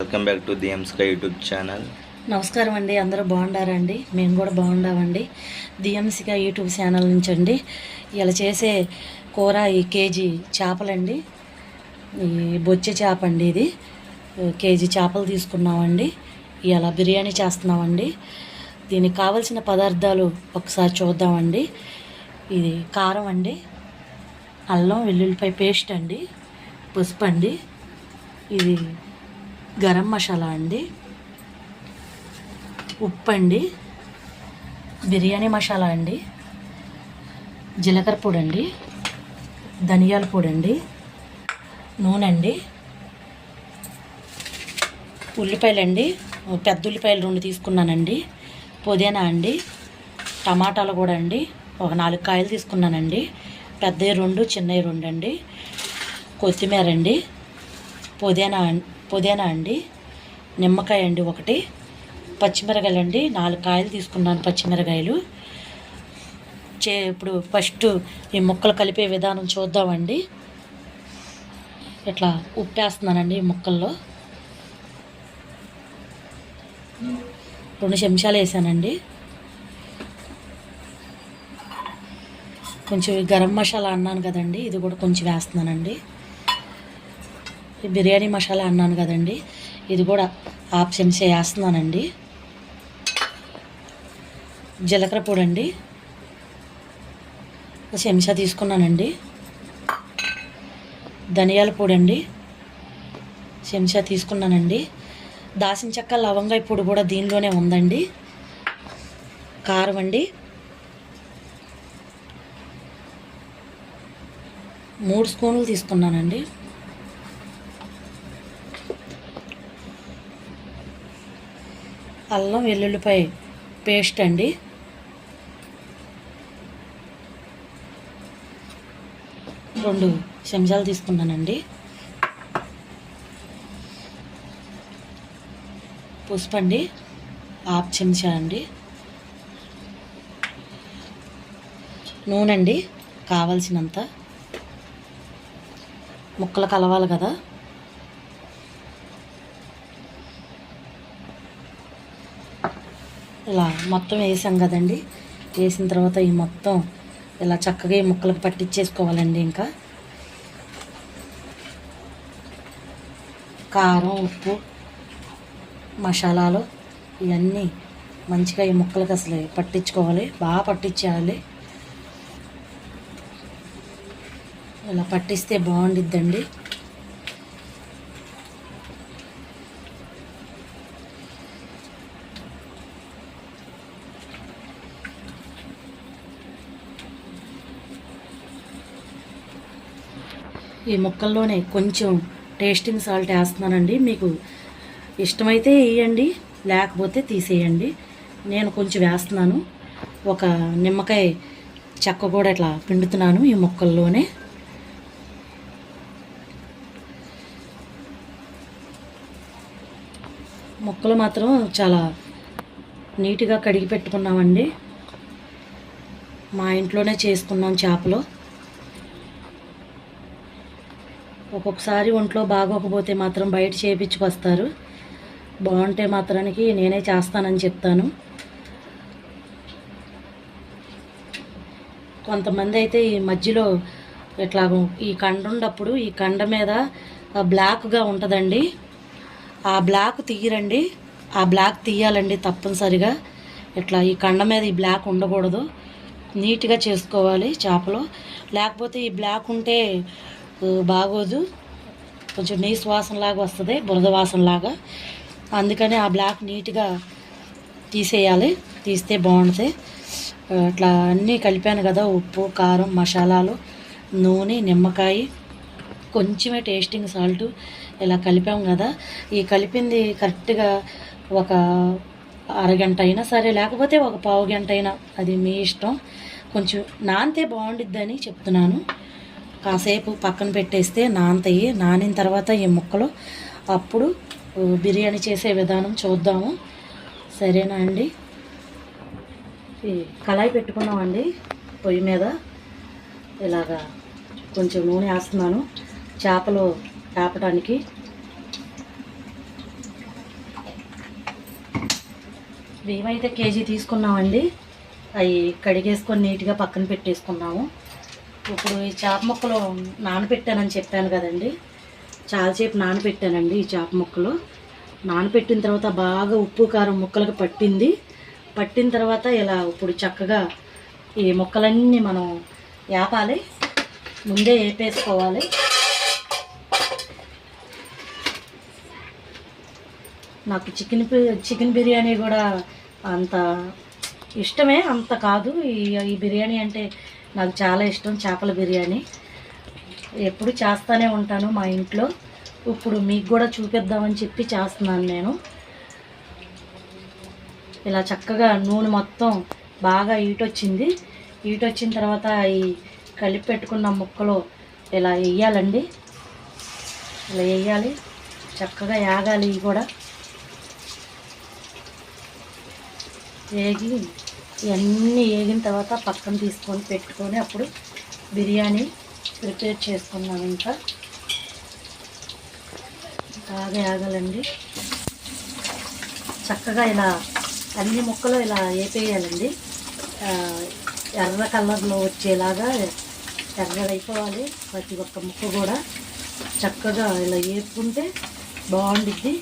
Welcome back to the ఎంస్కా YouTube channel నమస్కారం అండి అందరూ బాగుండారండి? మేము కూడా బాగుండామండి. డిఎంసిగా యూట్యూబ్ ఛానల్ నుంచి అండి ఇలా చేసే కూర ఈ కేజీ చేపలండి. ఈ బొచ్చే చేప అండి ఇది. కేజీ చేపలు తీసుకున్నామండి. ఇలా బిర్యానీ చేస్తున్నామండి. దీనికి కావలసిన పదార్థాలు ఒకసారి చూద్దామండి. ఇది కారం అండి అల్లం వెల్లుల్లిపాయ పేస్ట్ అండి పసుపు అండి. ఇది గరం మసాలా అండి. ఉప్పు అండి బిర్యానీ మసాలా అండి. జీలకర్ర పొడి అండి ధనియాల పొడి అండి నూనె అండి ఉల్లిపాయలు అండి పెద్ద ఉల్లిపాయలు రెండు తీసుకున్నానండి. పుదీనా అండి. టమాటాలు కూడా అండి. ఒక నాలుగు కాయలు తీసుకున్నానండి. పెద్దవి రెండు చిన్నవి రెండు అండి కొత్తిమీర అండి. పుదీనా పుదీనా అండి నిమ్మకాయ అండి ఒకటి పచ్చిమిరకాయలు అండి నాలుగు కాయలు తీసుకున్నాను పచ్చిమిరకాయలు. చే ఇప్పుడు ఫస్ట్ ఈ ముక్కలు కలిపే విధానం చూద్దామండి. ఇట్లా ఉప్పేస్తున్నానండి ఈ ముక్కల్లో. రెండు చెంచాలు వేసానండి. కొంచెం గరం మసాలా అన్నాను కదండి ఇది కూడా కొంచెం వేస్తున్నానండి. బిర్యానీ మసాలా అన్నాను కదండి. ఇది కూడా హాఫ్ చెంచా వేస్తున్నానండి జీలకర్ర పొడి అండి చెంచా తీసుకున్నానండి. ధనియాల పొడి అండి చెంచా తీసుకున్నానండి. దాసిన చెక్క లవంగాయ పొడి కూడా దీనిలోనే ఉందండి. కారం అండి. మూడు స్పూన్లు తీసుకున్నానండి. అల్లం వెల్లుల్లిపాయ పేస్ట్ అండి. రెండు చెంచాలు తీసుకున్నానండి. పసుపు అండి హాఫ్ చెంచా అండి. నూనె అండి కావలసినంత. ముక్కలు కలవాలి కదా. ఇలా మొత్తం వేసాం కదండి. వేసిన తర్వాత ఈ మొత్తం ఇలా చక్కగా ఈ ముక్కలకు పట్టించేసుకోవాలండి ఇంకా. కారం ఉప్పు మసాలాలు ఇవన్నీ మంచిగా ఈ ముక్కలకు అసలు పట్టించుకోవాలి. బాగా పట్టించేయాలి. ఇలా పట్టిస్తే బాగుండిద్దండి. ఈ ముక్కల్లోనే కొంచెం టేస్టింగ్ సాల్ట్ వేస్తున్నానండి. మీకు ఇష్టమైతే వేయండి లేకపోతే తీసేయండి. నేను కొంచెం వేస్తున్నాను. ఒక నిమ్మకాయ చెక్క కూడా ఇట్లా పిండుతున్నాను ఈ ముక్కల్లోనే. ముక్కలు మాత్రం చాలా నీట్గా కడిగి పెట్టుకున్నామండి. మా ఇంట్లోనే చేసుకున్నాం చేపలు. ఒక్కొక్కసారి ఒంట్లో బాగోకపోతే మాత్రం బయట చేయించుకొస్తారు బాగుంటే మాత్రానికి నేనే చేస్తానని చెప్తాను. కొంతమంది అయితే ఈ మధ్యలో ఇట్లా ఈ కండ ఉన్నప్పుడు ఈ కండ మీద బ్లాక్గా ఉంటుందండి. ఆ బ్లాక్ తీయరండి ఆ బ్లాక్ తీయాలండి తప్పనిసరిగా. ఇట్లా ఈ కండ మీద ఈ బ్లాక్ ఉండకూడదు. నీట్గా చేసుకోవాలి చేపలు. లేకపోతే ఈ బ్లాక్ ఉంటే బాగోదు. కొంచెం నెయ్యి వాసనలాగా వస్తుంది బురద వాసనలాగా. అందుకని ఆ బ్లాక్ నీట్గా తీసేయాలి. తీస్తే బాగుంటుంది. అట్లా ఇట్లా అన్నీ కలిపాను కదా ఉప్పు కారం మసాలాలు నూనె నిమ్మకాయ. కొంచెమే టేస్టింగ్ సాల్ట్ ఇలా కలిపాం కదా. ఈ కలిపింది కరెక్ట్గా ఒక అరగంట అయినా సరే లేకపోతే ఒక పావు గంట అయినా అది మీ ఇష్టం. కొంచెం నానితే బాగుండిద్దని చెప్తున్నాను. కాసేపు పక్కన పెట్టేస్తే నానతాయి. నానిన తర్వాత ఈ ముక్కలు అప్పుడు బిర్యానీ చేసే విధానం చూద్దాము. సరేనా అండి? కళాయి పెట్టుకున్నామండి పొయ్యి మీద. ఇలాగా కొంచెం నూనె వేస్తున్నాను. చేపలు వేపడానికి మేమైతే కేజీ తీసుకున్నామండి. అవి కడిగేసుకొని నీట్గా పక్కన పెట్టేసుకున్నాము. ఇప్పుడు ఈ చేప ముక్కలు నానబెట్టానని చెప్పాను కదండి. చాలాసేపు నానబెట్టానండి ఈ చేప ముక్కలు. నానబెట్టిన తర్వాత బాగా ఉప్పు కారం ముక్కలకు పట్టింది. పట్టిన తర్వాత ఇలా ఇప్పుడు చక్కగా ఈ ముక్కలన్నీ మనం వేపాలి ముందే వేపేసుకోవాలి నాకు చికెన్ చికెన్ బిర్యానీ కూడా అంత ఇష్టమే అంత కాదు. ఈ ఈ బిర్యానీ అంటే నాకు చాలా ఇష్టం చేపల బిర్యానీ. ఎప్పుడు చేస్తూనే ఉంటాను మా ఇంట్లో. ఇప్పుడు మీకు కూడా చూపిద్దామని చెప్పి చేస్తున్నాను నేను. ఇలా చక్కగా నూనె మొత్తం బాగా ఈటొచ్చింది ఈటొచ్చిన తర్వాత ఈ కలిపి పెట్టుకున్న ముక్కలు ఇలా వేయాలండి ఇలా వేయాలి చక్కగా యాగాలి ఇవి కూడా. వేగి ఇవన్నీ వేగిన తర్వాత పక్కన తీసుకొని పెట్టుకొని అప్పుడు బిర్యానీ ప్రిపేర్ చేసుకున్నాం ఇంకా. బాగా ఆగాలండి. చక్కగా ఇలా అన్ని ముక్కలు ఇలా వేపేయాలండి. ఎర్ర కలర్లో వచ్చేలాగా ఎర్రలైపోవాలి ప్రతి ఒక్క ముక్క కూడా చక్కగా ఇలా వేపుకుంటే బాగుండిద్ది.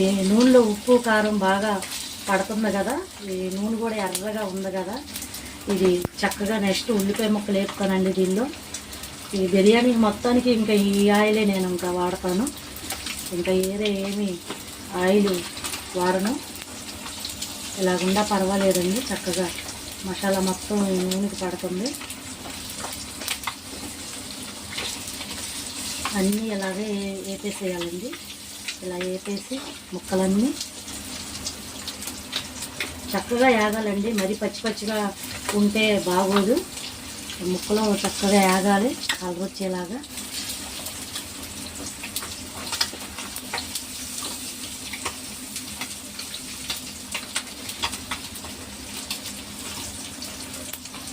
ఈ నూనెలో ఉప్పు కారం బాగా పడుతుంది కదా. ఈ నూనె కూడా ఎర్రగా ఉంది కదా. ఇది చక్కగా నెక్స్ట్ ఉల్లిపాయ ముక్కలు వేపుతానండి దీనిలో. ఈ బిర్యానీ మొత్తానికి ఇంకా ఈ ఆయిలే నేను ఇంకా వాడతాను. ఇంకా ఏదే ఏమి ఆయిల్ వాడను. ఇలాగుండా పర్వాలేదండి. చక్కగా మసాలా మొత్తం ఈ నూనెకి పడుతుంది. అన్నీ ఇలాగే వేపేసేయాలండి. ఇలా వేపేసి ముక్కలన్నీ చక్కగా యాగాలండి. మరి పచ్చి పచ్చిగా ఉంటే బాగోదు. ముక్కలు చక్కగా యాగాలి కలర్ వచ్చేలాగా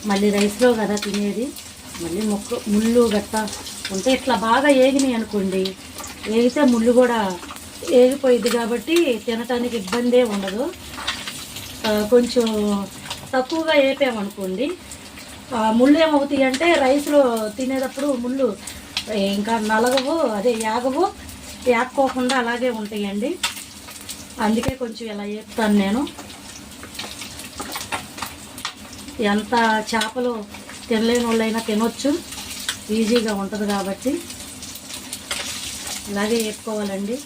మళ్ళీ రైస్లో కదా తినేది. మళ్ళీ ముక్క ముళ్ళు గట్ట ఉంటే ఇట్లా బాగా ఏగినాయి అనుకోండి. ఏగితే ముళ్ళు కూడా ఏగిపోయింది కాబట్టి తినటానికి ఇబ్బందే ఉండదు. కొంచెం తక్కువగా వేపామనుకోండి. ముళ్ళు ఏమవుతాయి అంటే రైస్లో తినేటప్పుడు ముళ్ళు ఇంకా నలగవు అదే యాగవు యాక్కోకుండా అలాగే ఉంటాయండి. అందుకే కొంచెం ఇలా వేపుతాను నేను. ఎంత చేపలు తినలేని వాళ్ళైనా తినొచ్చు. ఈజీగా ఉంటుంది కాబట్టి. ఇలాగే వేపుకోవాలండి.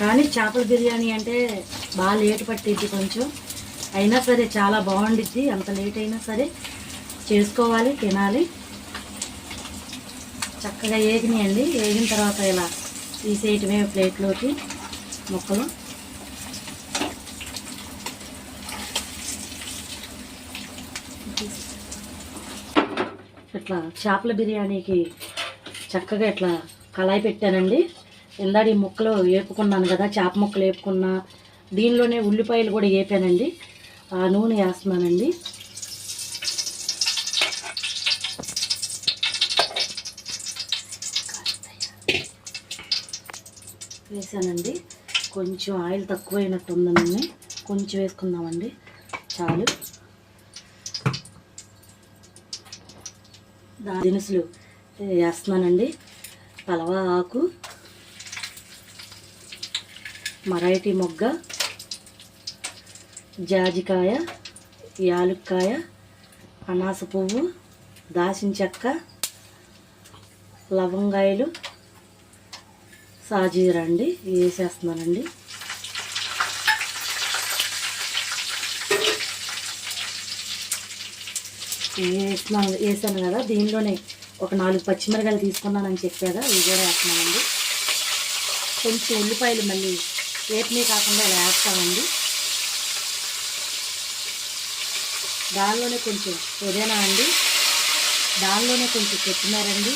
కానీ చేపల బిర్యానీ అంటే బాగా లేట్ పట్టిద్ది కొంచెం. అయినా సరే చాలా బాగుండిద్ది. అంత లేట్ అయినా సరే చేసుకోవాలి తినాలి. చక్కగా వేగినాయండి వేగిన తర్వాత ఇలా తీసేయటమే ప్లేట్లోకి ముక్కలు. ఇట్లా చేపల బిర్యానీకి చక్కగా ఇట్లా కళాయి పెట్టానండి. ఇందాడి ముక్కలు వేపుకున్నాను కదా చేప ముక్కలు వేపుకున్నా దీనిలోనే ఉల్లిపాయలు కూడా వేపానండి. ఆ నూనె వేస్తున్నానండి. వేసానండి. కొంచెం ఆయిల్ తక్కువైనట్టు ఉందండి కొంచెం వేసుకుందామండి. చాలు. దా దినుసులు వేస్తున్నానండి. పలవ ఆకు మరాఠీ మొగ్గ జాజికాయ యాలుక్కాయ అనాస పువ్వు దాచిన చెక్క లవంగాయలు సాజీరా అండి. వేసేస్తున్నానండి వేస్తున్నాను వేసాను కదా. దీనిలోనే ఒక నాలుగు పచ్చిమిరకాయలు తీసుకున్నానని చెప్పాగా ఇవి కూడా వేస్తున్నానండి. కొంచెం ఉల్లిపాయలు మళ్ళీ వేపిని కాకుండా ఇలా వేస్తామండి దానిలోనే కొంచెం పుదీనా అండి. దానిలోనే కొంచెం కొత్తిమీరండి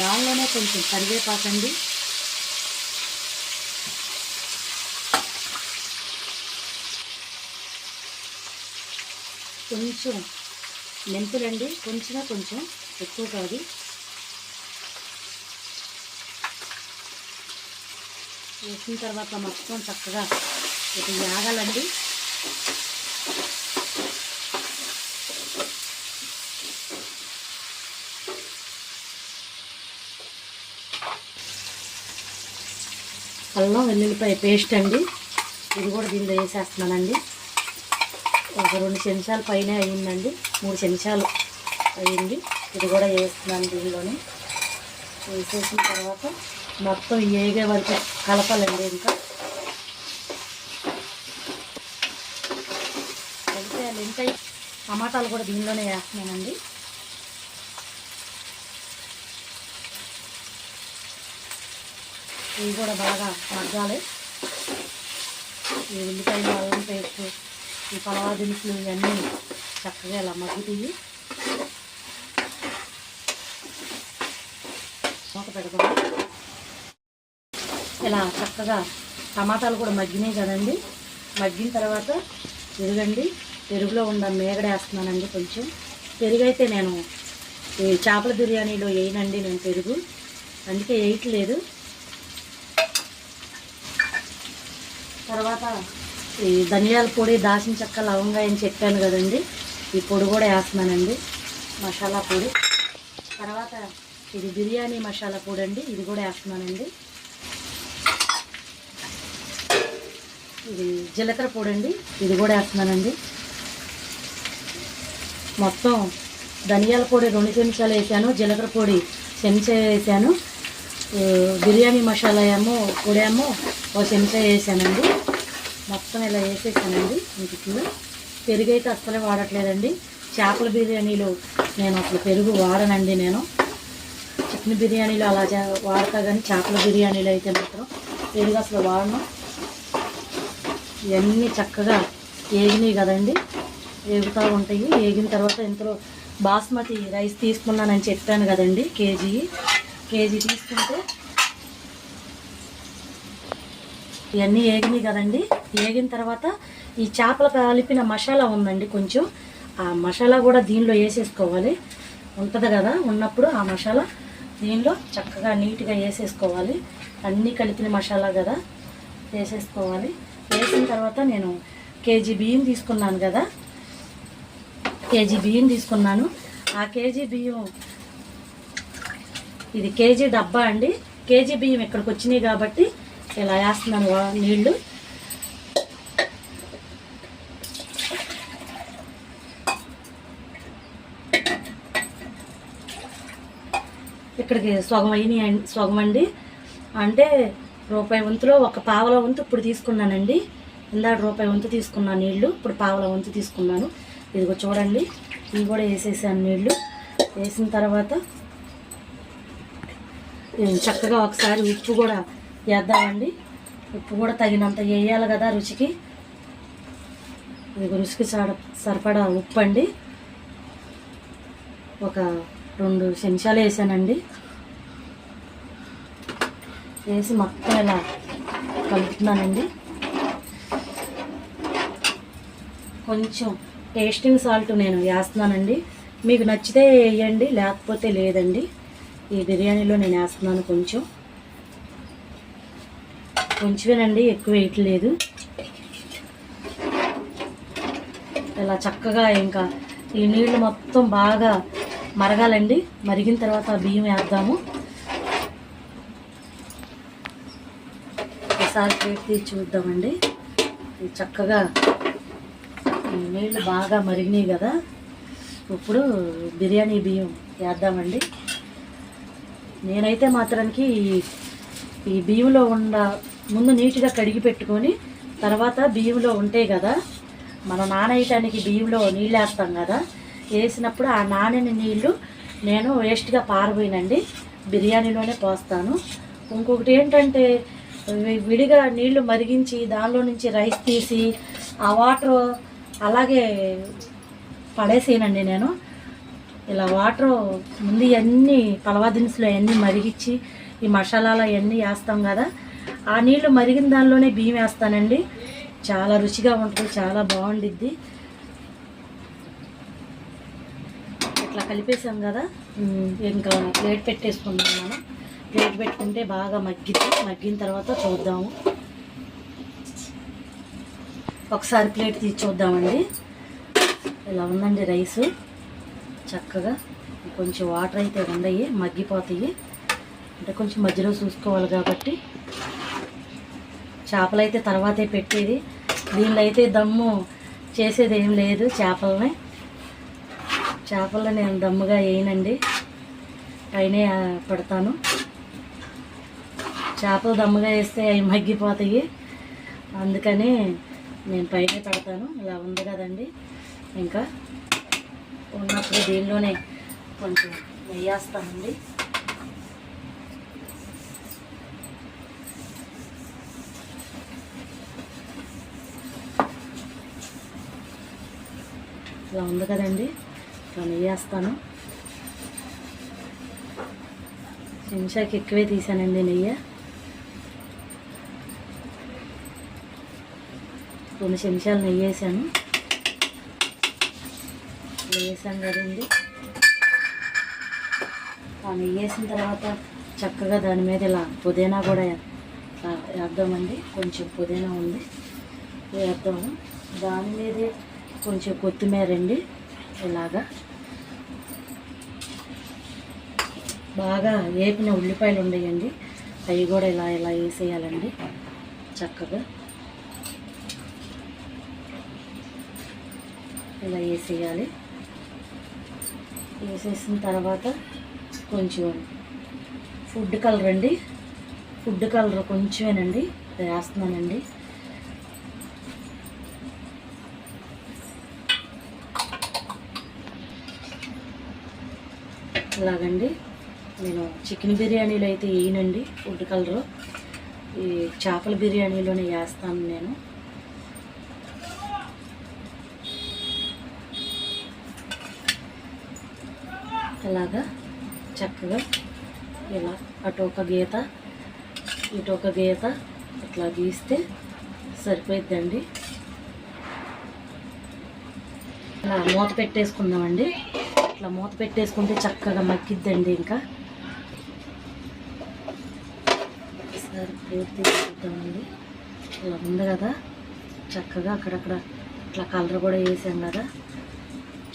దానిలోనే కొంచెం కరివేపాకండి కొంచెం మెంతులండి కొంచెమే కొంచెం ఎక్కువ కాదు. వేసిన తర్వాత మొత్తం చక్కగా ఇది యాగాలండి. అల్లం వెల్లుల్లిపాయ పేస్ట్ అండి. ఇది కూడా దీనిలో వేసేస్తున్నానండి. ఒక రెండు చెంచాలు పైన అయ్యిందండి మూడు చెంచాలు అయ్యింది ఇది కూడా వేస్తున్నాను దీనిలోనే. వేసేసిన తర్వాత మొత్తం ఏగే వరకు కలపాలండి ఇంకా. కలిపేయాలి ఇంకా టమాటాలు కూడా దీనిలోనే వేస్తున్నానండి. ఇవి కూడా బాగా మగ్గాలి. ఈ ఉల్లిపాయలు అల్లం పేస్ట్ ఈ పలవా దినుసులు ఇవన్నీ చక్కగా ఇలా మగ్గుతాయి. మూత పెడదాం. ఇలా చక్కగా టమాటాలు కూడా మగ్గినాయి కదండి. మగ్గిన తర్వాత పెరుగండి పెరుగులో ఉన్న మేగడేస్తున్నానండి కొంచెం. పెరుగు అయితే నేను ఈ చేపల బిర్యానీలో వేయనండి నేను పెరుగు. అందుకే వేయట్లేదు. తర్వాత ఈ ధనియాల పొడి దాచిన చెక్క లవంగా అని చెప్పాను కదండి. ఈ పొడి కూడా వేస్తున్నానండి. మసాలా పొడి. తర్వాత ఇది బిర్యానీ మసాలా పొడి అండి. ఇది కూడా వేస్తున్నానండి. ఇది జీలకర్ర పొడి అండి. ఇది కూడా వేస్తున్నానండి. మొత్తం ధనియాల పొడి రెండు చెంచాలు వేసాను. జీలకర్ర పొడి చెంచా వేసాను. బిర్యానీ మసాలా ఏమో పొడి ఏమో ఒక చెంచా వేసానండి. మొత్తం ఇలా వేసేసానండి. ఇంటిలో పెరుగు అయితే అస్సలే వాడట్లేదండి. చేపల బిర్యానీలో నేను అసలు పెరుగు వాడనండి నేను. చికెన్ బిర్యానీలో అలా చే- వాడతా కానీ చేపల బిర్యానీలో అయితే మాత్రం పెరుగు అసలు వాడను. ఇవన్నీ చక్కగా ఏగినాయి కదండి. ఏగుతూ ఉంటాయి. ఏగిన తర్వాత ఇంతలో బాస్మతి రైస్ తీసుకున్నానని చెప్పాను కదండి కేజీ కేజీ తీసుకుంటే ఇవన్నీ ఏగినాయి కదండి. ఏగిన తర్వాత ఈ చేపల కలిపిన మసాలా ఉందండి కొంచెం. ఆ మసాలా కూడా దీనిలో వేసేసుకోవాలి. ఉంటుంది కదా ఉన్నప్పుడు ఆ మసాలా దీనిలో చక్కగా నీట్గా వేసేసుకోవాలి. అన్నీ కలిపిన మసాలా కదా వేసేసుకోవాలి. వేసిన తర్వాత నేను కేజీ బియ్యం తీసుకున్నాను కదా. కేజీ బియ్యం తీసుకున్నాను. ఆ కేజీ బియ్యం ఇది కేజీ డబ్బా అండి. కేజీ బియ్యం ఇక్కడికి వచ్చినాయి కాబట్టి ఇలా వేస్తున్నాను వా- ఇక్కడికి సగం అయినాయి అండి సగం అండి. అంటే రూపాయి వంతులో ఒక పావల వంతు ఇప్పుడు తీసుకున్నానండి. ఇందాక రూపాయి వంతు తీసుకున్నాను నీళ్ళు ఇప్పుడు పావల వంతు తీసుకున్నాను. ఇదిగో చూడండి ఇవి కూడా వేసేసాను నీళ్ళు. వేసిన తర్వాత చక్కగా ఒకసారి ఉప్పు కూడా వేద్దామండి. ఉప్పు కూడా తగినంత వేయాలి కదా రుచికి. ఇది రుచికి సడ సరిపడా ఉప్పు అండి. ఒక రెండు చెంచాలు వేసానండి. వేసి మొత్తం ఇలా కలుపుతున్నానండి. కొంచెం టేస్టింగ్ సాల్ట్ నేను వేస్తున్నానండి. మీకు నచ్చితే వేయండి లేకపోతే లేదండి. ఈ బిర్యానీలో నేను వేస్తున్నాను కొంచెం. కొంచెమేనండి ఎక్కువ వేయట్లేదు ఇలా చక్కగా ఇంకా ఈ నీళ్ళు మొత్తం బాగా మరగాలండి. మరిగిన తర్వాత బియ్యం వేద్దాము. ఒకసారి పెట్టి చూద్దామండి. చక్కగా ఈ నీళ్ళు బాగా మరిగినాయి కదా. ఇప్పుడు బిర్యానీ బియ్యం వేద్దామండి. నేనైతే మాత్రానికి ఈ బియ్యంలో ఉన్న ముందు నీట్గా కడిగి పెట్టుకొని తర్వాత బియ్యంలో ఉంటాయి కదా మన నానేయటానికి బియ్యంలో నీళ్ళు వేస్తాం కదా వేసినప్పుడు ఆ నానని నీళ్ళు నేను వేస్ట్గా పారబోయినండి. బిర్యానీలోనే పోస్తాను. ఇంకొకటి ఏంటంటే విడిగా నీళ్ళు మరిగించి దానిలో నుంచి రైస్ తీసి ఆ వాటర్ అలాగే పడేసేనండి నేను. ఇలా వాటర్ ముందు ఇవన్నీ పలవా దినుసులు అవన్నీ మరిగించి ఈ మసాలాలు అవన్నీ వేస్తాం కదా ఆ నీళ్ళు మరిగిన దానిలోనే బియ్యం వేస్తానండి. చాలా రుచిగా ఉంటుంది చాలా బాగుండిద్ది. ఇట్లా కలిపేసాం కదా? ఇంకా ప్లేట్ పెట్టేసుకుందాం మనం. ప్లేట్ పెట్టుకుంటే బాగా మగ్గితే మగ్గిన తర్వాత చూద్దాము. ఒకసారి ప్లేట్ తీసి చూద్దామండి. ఇలా ఉందండి రైసు. చక్కగా కొంచెం వాటర్ అయితే ఉండయి మగ్గిపోతాయి. అంటే కొంచెం మధ్యలో చూసుకోవాలి కాబట్టి. చేపలు అయితే తర్వాతే పెట్టేది. దీనిలో అయితే దమ్ము చేసేది ఏం లేదు చేపలని. చేపలని నేను దమ్ముగా వేయనండి పైనే పెడతాను. చేపలు దమ్ముగా వేస్తే అవి మగ్గిపోతాయి. అందుకని నేను పైనే పెడతాను. ఇలా ఉంది కదండి. ఇంకా ఉన్నప్పుడు దీనిలోనే కొంచెం వేయేస్తానండి వేస్తానండి ఇలా ఉంది కదండి. ఇలా నెయ్యి వేస్తాను చెంచాకి ఎక్కువే తీసానండి నెయ్యి. రెండు చెంచాలు నెయ్యి వేసాను వేసాం కదండి. ఆ నెయ్యి వేసిన తర్వాత చక్కగా దాని మీద ఇలా పుదీనా కూడా వేద్దామండి కొంచెం పుదీనా ఉంది. వేద్దాము. దాని మీదే కొంచెం కొత్తిమీర అండి ఇలాగా. బాగా వేపిన ఉల్లిపాయలు ఉన్నాయండి అవి కూడా ఇలా ఇలా వేసేయాలండి. చక్కగా. ఇలా వేసేయాలి. వేసేసిన తర్వాత కొంచెం ఫుడ్ కలర్ అండి. ఫుడ్ కలర్ కొంచెమేనండి. వేస్తున్నానండి. లాగండి. నేను చికెన్ బిర్యానీలో అయితే వేయనండి ఫుడ్ కలరు. ఈ చేపల బిర్యానీలోనే వేస్తాను నేను. ఇలాగా చక్కగా ఇలా అటు ఒక గీత ఇటు ఒక గీత ఇట్లా గీస్తే సరిపోయిద్దండి. అలా మూత పెట్టేసుకుందామండి. ఇట్లా మూత పెట్టేసుకుంటే చక్కగా మగ్గిద్దండి ఇంకా. ఒకసారి ప్లేట్ తీసుకుందామండి ఇలా ఉంది కదా. చక్కగా అక్కడక్కడ ఇట్లా కలర్ కూడా వేసాం కదా.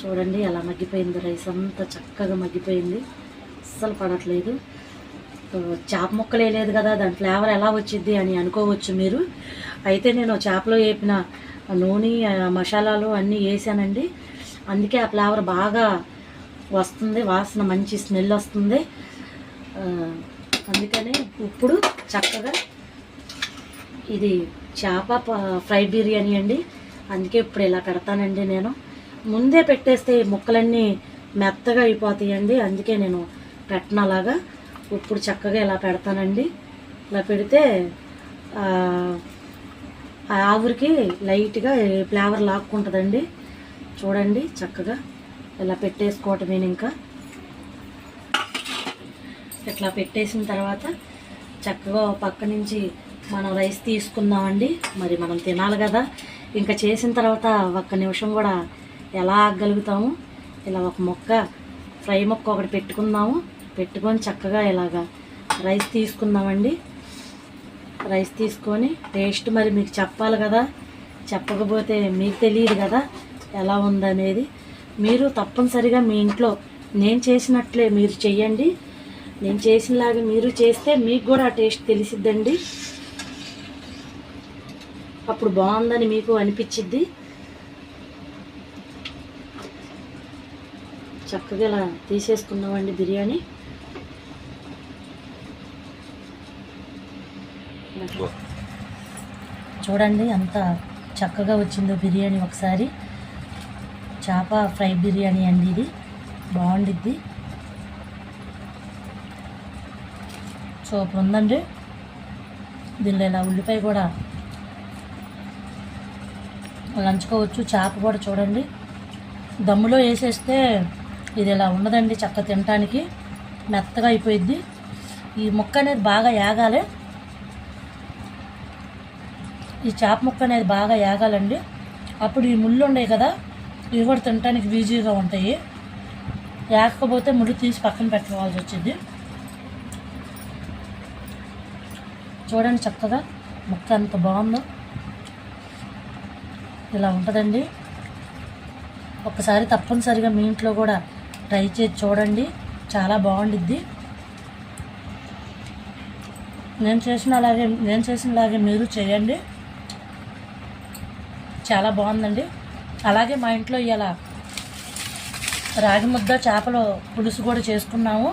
చూడండి ఎలా మగ్గిపోయింది రైస్ అంతా చక్కగా మగ్గిపోయింది. అస్సలు పడట్లేదు. చేప ముక్కలు వేయలేదు కదా. దాని ఫ్లేవర్ ఎలా వచ్చింది అని అనుకోవచ్చు మీరు. అయితే నేను చేపలో వేపిన నూనె మసాలాలు అన్నీ వేసానండి. అందుకే ఆ ఫ్లేవర్ బాగా వస్తుంది వాసన మంచి స్మెల్ వస్తుంది. అందుకనే ఇప్పుడు చక్కగా ఇది చేప ఫ్రైడ్ ఫ్రై బిర్యానీ అండి. అందుకే ఇప్పుడు ఇలా పెడతానండి నేను. ముందే పెట్టేస్తే ముక్కలన్నీ మెత్తగా అయిపోతాయండి. అందుకే నేను పెట్టను అలాగా. ఇప్పుడు చక్కగా ఇలా పెడతానండి. ఇలా పెడితే ఆ, ఆవిరికి లైట్గా ఫ్లేవర్ లాక్కుంటుందండి. చూడండి చక్కగా. ఇలా పెట్టేసుకోవటం నేను ఇంకా. ఇట్లా పెట్టేసిన తర్వాత చక్కగా పక్క నుంచి మనం రైస్ తీసుకుందామండి. మరి మనం తినాలి కదా. ఇంకా చేసిన తర్వాత ఒక్క నిమిషం కూడా ఎలా ఆగగలుగుతాము? ఇలా ఒక మొక్క ఫ్రై మొక్క ఒకటి పెట్టుకుందాము. పెట్టుకొని చక్కగా ఇలాగా రైస్ తీసుకుందామండి. రైస్ తీసుకొని టేస్ట్ మరి మీకు చెప్పాలి కదా. చెప్పకపోతే మీకు తెలియదు కదా ఎలా ఉందనేది. మీరు తప్పనిసరిగా మీ ఇంట్లో నేను చేసినట్లే మీరు చెయ్యండి. నేను చేసినలాగా మీరు చేస్తే మీకు కూడా ఆ టేస్ట్ తెలిసిద్దండి. అప్పుడు బాగుందని మీకు అనిపించిద్ది. చక్కగా ఇలా తీసేసుకున్నామండి బిర్యానీ. చూడండి అంత చక్కగా వచ్చిందో బిర్యానీ ఒకసారి. చేప ఫ్రై బిర్యానీ అండి ఇది. బాగుండిద్ది. సూపర్ ఉందండి. దీనిలో ఇలా ఉల్లిపాయ కూడా లంచుకోవచ్చు చేప కూడా చూడండి. దమ్ములో వేసేస్తే ఇది ఇలా ఉండదండి చక్క తినటానికి. మెత్తగా అయిపోయిద్ది. ఈ ముక్క అనేది బాగా యాగాలి. ఈ చేప ముక్క అనేది బాగా యాగాలండి. అప్పుడు ఈ ముళ్ళు ఉన్నాయి కదా ఇవి కూడా తినడానికి వీజీగా ఉంటాయి. లేకపోతే ముళ్ళు తీసి పక్కన పెట్టుకోవాల్సి వచ్చింది. చూడండి చక్కగా ముక్క ఎంత బాగుందో. ఇలా ఉంటుందండి. ఒక్కసారి తప్పనిసరిగా మీ ఇంట్లో కూడా ట్రై చేసి చూడండి. చాలా బాగుండిద్ది. నేను చేసిన అలాగే నేను చేసినలాగే మీరు చేయండి. చాలా బాగుందండి. అలాగే మా ఇంట్లో ఇలా రాగి ముద్ద చేపల పులుసు కూడా చేసుకున్నాము.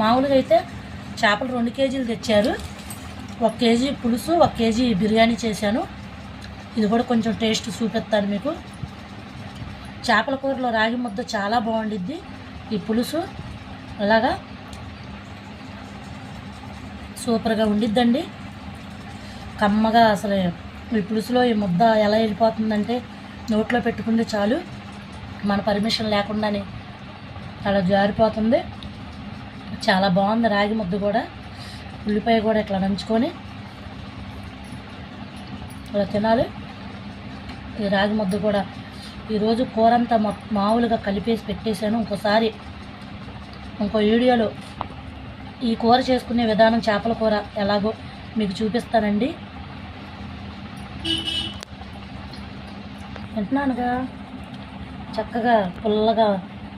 మామూలుగా అయితే చేపలు రెండు కేజీలు తెచ్చారు. ఒక కేజీ పులుసు ఒక కేజీ బిర్యానీ చేశాను. ఇది కూడా కొంచెం టేస్ట్ చూపిస్తాను మీకు. చేపల కూరలో రాగి ముద్ద చాలా బాగుండిద్ది. ఈ పులుసు అలాగా సూపర్గా ఉండిద్దండి. కమ్మగా అసలు ఈ పులుసులో ఈ ముద్ద ఎలా వెళ్ళిపోతుందంటే నోట్లో పెట్టుకుంటే చాలు. మన పర్మిషన్ లేకుండానే అలా జారిపోతుంది. చాలా బాగుంది రాగి ముద్ద కూడా. ఉల్లిపాయ కూడా ఇట్లా నంచుకొని ఇలా తినాలి. ఈ రాగి ముద్ద కూడా ఈరోజు కూర అంతా మా మామూలుగా కలిపేసి పెట్టేశాను. ఇంకోసారి ఇంకో వీడియోలో ఈ కూర చేసుకునే విధానం చేపల కూర ఎలాగో మీకు చూపిస్తానండి. వింటున్నానుగా. చక్కగా పుల్లగా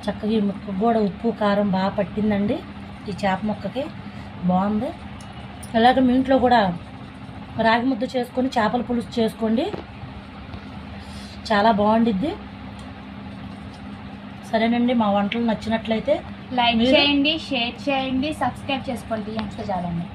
చక్కగా ఈ ముక్కకు కూడా ఉప్పు కారం బాగా పట్టిందండి. ఈ చేప ముక్కకి. బాగుంది. అలాగే మీ ఇంట్లో కూడా రాగి ముద్ద చేసుకొని చేపల పులుసు చేసుకోండి. చాలా బాగుండిద్ది. సరేనండి మా వంటలు నచ్చినట్లయితే లైక్ చేయండి షేర్ చేయండి సబ్స్క్రైబ్ చేసుకోండి. ఎంత చాలండి